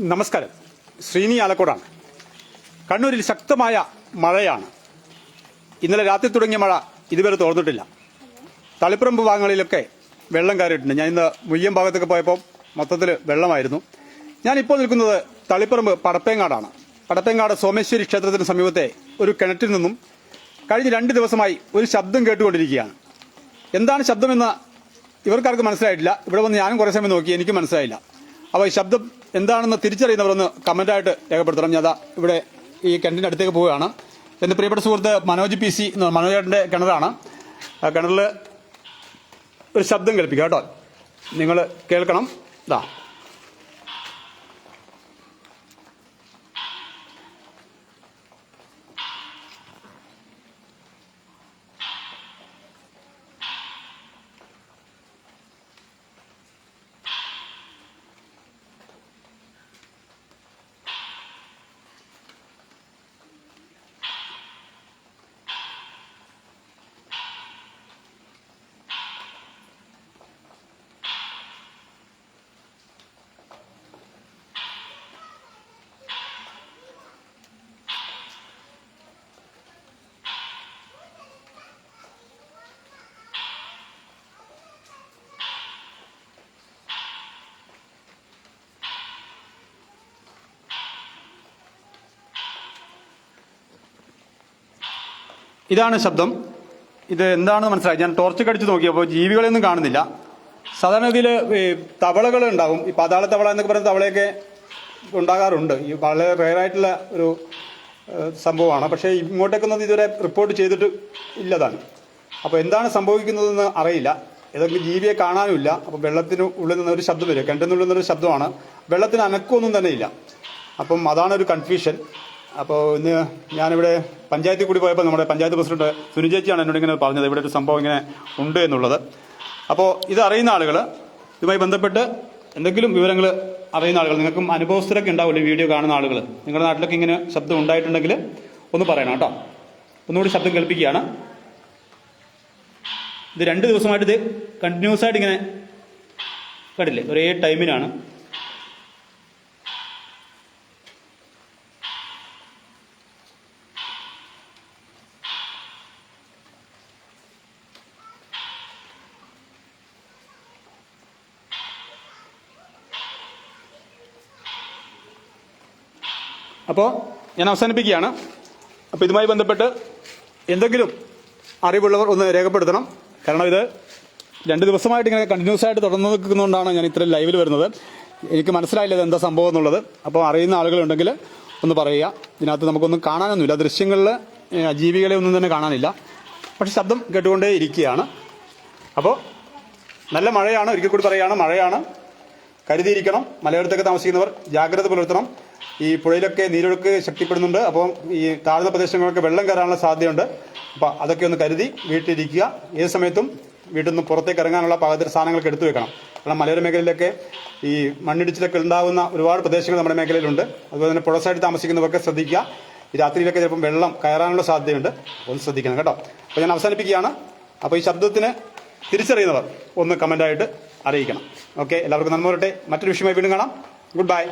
നമസ്കാരം. ശ്രീനി ആലക്കോടാണ്. കണ്ണൂരിൽ ശക്തമായ മഴയാണ്. ഇന്നലെ രാത്രി തുടങ്ങിയ മഴ ഇതുവരെ തോർന്നിട്ടില്ല. തളിപ്പറമ്പ് ഭാഗങ്ങളിലൊക്കെ വെള്ളം കയറിയിട്ടുണ്ട്. ഞാൻ ഇന്ന് മുയ്യം ഭാഗത്തൊക്കെ പോയപ്പോൾ മൊത്തത്തിൽ വെള്ളമായിരുന്നു. ഞാനിപ്പോൾ നിൽക്കുന്നത് തളിപ്പറമ്പ് പടപ്പേങ്ങാടാണ്. പടപ്പേങ്ങാട് സോമേശ്വരി ക്ഷേത്രത്തിന് സമീപത്തെ ഒരു കിണറ്റിൽ നിന്നും കഴിഞ്ഞ രണ്ട് ദിവസമായി ഒരു ശബ്ദം കേട്ടുകൊണ്ടിരിക്കുകയാണ്. എന്താണ് ശബ്ദമെന്ന് ഇവർക്കാർക്ക് മനസ്സിലായിട്ടില്ല. ഇവിടെ വന്ന് ഞാനും കുറേ സമയം നോക്കി. എനിക്ക് മനസ്സിലായില്ല. അപ്പോൾ ഈ ശബ്ദം എന്താണെന്ന് തിരിച്ചറിയുന്നവരൊന്ന് കമന്റായിട്ട് രേഖപ്പെടുത്തണം. ഞാൻ ഇവിടെ ഈ കിണറ്റിന്റെ അടുത്തേക്ക് പോവുകയാണ്. എന്റെ പ്രിയപ്പെട്ട സുഹൃത്ത് മനോജ് പി സി എന്ന് മനോജേട്ടന്റെ കിണറാണ്. ആ കിണറിൽ ഒരു ശബ്ദം കേൾപ്പിക്കാം കേട്ടോ. നിങ്ങൾ കേൾക്കണം. ഇതാ ഇതാണ് ശബ്ദം. ഇത് എന്താണെന്ന് മനസ്സിലായി. ഞാൻ ടോർച്ച് കടിച്ച് നോക്കിയപ്പോൾ ജീവികളെയൊന്നും കാണുന്നില്ല. സാധാരണ ഇതിൽ തവളകൾ ഉണ്ടാകും. ഈ പാതാള തവള എന്നൊക്കെ പറയുന്ന തവളയൊക്കെ ഉണ്ടാകാറുണ്ട്. ഈ വളരെ റെയറായിട്ടുള്ള ഒരു സംഭവമാണ്. പക്ഷേ ഇങ്ങോട്ടേക്കൊന്നും ഇതുവരെ റിപ്പോർട്ട് ചെയ്തിട്ട് ഇല്ലതാണ്. അപ്പോൾ എന്താണ് സംഭവിക്കുന്നതെന്ന് അറിയില്ല. ഏതെങ്കിലും ജീവിയെ കാണാനുമില്ല. അപ്പോൾ വെള്ളത്തിന് ഉള്ളിൽ നിന്ന് ഒരു ശബ്ദം വരും. കിണറ്റിനുള്ളിൽ നിന്നൊരു ശബ്ദമാണ്. വെള്ളത്തിന് അനക്കമൊന്നും തന്നെ ഇല്ല. അപ്പം അതാണ് ഒരു കൺഫ്യൂഷൻ അപ്പോൾ ഇന്ന് ഞാനിവിടെ പഞ്ചായത്തിൽ കൂടി പോയപ്പോൾ നമ്മുടെ പഞ്ചായത്ത് പ്രസിഡന്റ് സുനിചേച്ചിയാണ് എന്നോട് ഇങ്ങനെ പറഞ്ഞത്. ഇവിടെ ഒരു സംഭവം ഇങ്ങനെ ഉണ്ട് എന്നുള്ളത്. അപ്പോൾ ഇത് അറിയുന്ന ആളുകൾ ഇതുമായി ബന്ധപ്പെട്ട് എന്തെങ്കിലും വിവരങ്ങൾ അറിയുന്ന ആളുകൾ നിങ്ങൾക്കും അനുഭവസ്ഥരൊക്കെ ഉണ്ടാവില്ലേ വീഡിയോ കാണുന്ന ആളുകൾ നിങ്ങളുടെ നാട്ടിലൊക്കെ ഇങ്ങനെ ശബ്ദം ഉണ്ടായിട്ടുണ്ടെങ്കിൽ ഒന്ന് പറയണം കേട്ടോ. ഒന്നുകൂടി ശബ്ദം കേൾപ്പിക്കുകയാണ്. ഇത് രണ്ട് ദിവസമായിട്ട് ഇത് കണ്ടിന്യൂസ് ആയിട്ട് ഇങ്ങനെ കണ്ടില്ലേ? ഒരേ ടൈമിനാണ് അപ്പോൾ ഞാൻ അവസാനിപ്പിക്കുകയാണ്. അപ്പോൾ ഇതുമായി ബന്ധപ്പെട്ട് എന്തെങ്കിലും അറിവുള്ളവർ ഒന്ന് രേഖപ്പെടുത്തണം. കാരണം ഇത് രണ്ട് ദിവസമായിട്ട് ഇങ്ങനെ കണ്ടിന്യൂസ് ആയിട്ട് തുടർന്ന് നിൽക്കുന്നതുകൊണ്ടാണ് ഞാൻ ഇത്രയും ലൈവിൽ വരുന്നത്. എനിക്ക് മനസ്സിലായില്ല ഇത് എന്താ സംഭവം എന്നുള്ളത്. അപ്പോൾ അറിയുന്ന ആളുകളുണ്ടെങ്കിൽ ഒന്ന് പറയുക. ഇതിനകത്ത് നമുക്കൊന്നും കാണാനൊന്നുമില്ല. ദൃശ്യങ്ങളിൽ ജീവികളെ ഒന്നും തന്നെ കാണാനില്ല. പക്ഷെ ശബ്ദം കേട്ടുകൊണ്ടേ ഇരിക്കുകയാണ് അപ്പോൾ നല്ല മഴയാണ്. ഒരിക്കൽ കൂടി പറയുകയാണ് മഴയാണ്. കരുതിയിരിക്കണം മലയോരത്തൊക്കെ താമസിക്കുന്നവർ ജാഗ്രത പുലർത്തണം. ഈ പുഴയിലൊക്കെ നീരൊഴുക്ക് ശക്തിപ്പെടുന്നുണ്ട്. അപ്പോൾ ഈ താഴ്ന്ന പ്രദേശങ്ങളൊക്കെ വെള്ളം കയറാനുള്ള സാധ്യതയുണ്ട്. അപ്പോൾ അതൊക്കെ ഒന്ന് കരുതി വീട്ടിലിരിക്കുക. ഏത് സമയത്തും വീട്ടിൽ നിന്ന് പുറത്തേക്ക് ഇറങ്ങാനുള്ള പാകത്തിന് സാധനങ്ങളൊക്കെ എടുത്തു വെക്കണം. കാരണം മലയോര മേഖലയിലൊക്കെ ഈ മണ്ണിടിച്ചിലൊക്കെ ഉണ്ടാകുന്ന ഒരുപാട് പ്രദേശങ്ങൾ നമ്മുടെ മേഖലയിലുണ്ട്. അതുപോലെ തന്നെ പുഴ സൈഡിൽ താമസിക്കുന്നവർക്ക് ശ്രദ്ധിക്കുക. ഈ രാത്രിയിലൊക്കെ ചിലപ്പം വെള്ളം കയറാനുള്ള സാധ്യതയുണ്ട്. ഒന്ന് ശ്രദ്ധിക്കണം കേട്ടോ. അപ്പോൾ ഞാൻ അവസാനിപ്പിക്കുകയാണ്. അപ്പോൾ ഈ ശബ്ദത്തിന് തിരിച്ചറിയുന്നവർ ഒന്ന് കമന്റായിട്ട് അറിയിക്കണം. ഓക്കെ എല്ലാവർക്കും നന്മ വരട്ടെ. മറ്റൊരു വിഷയമായി വീണ്ടും കാണാം. Good bye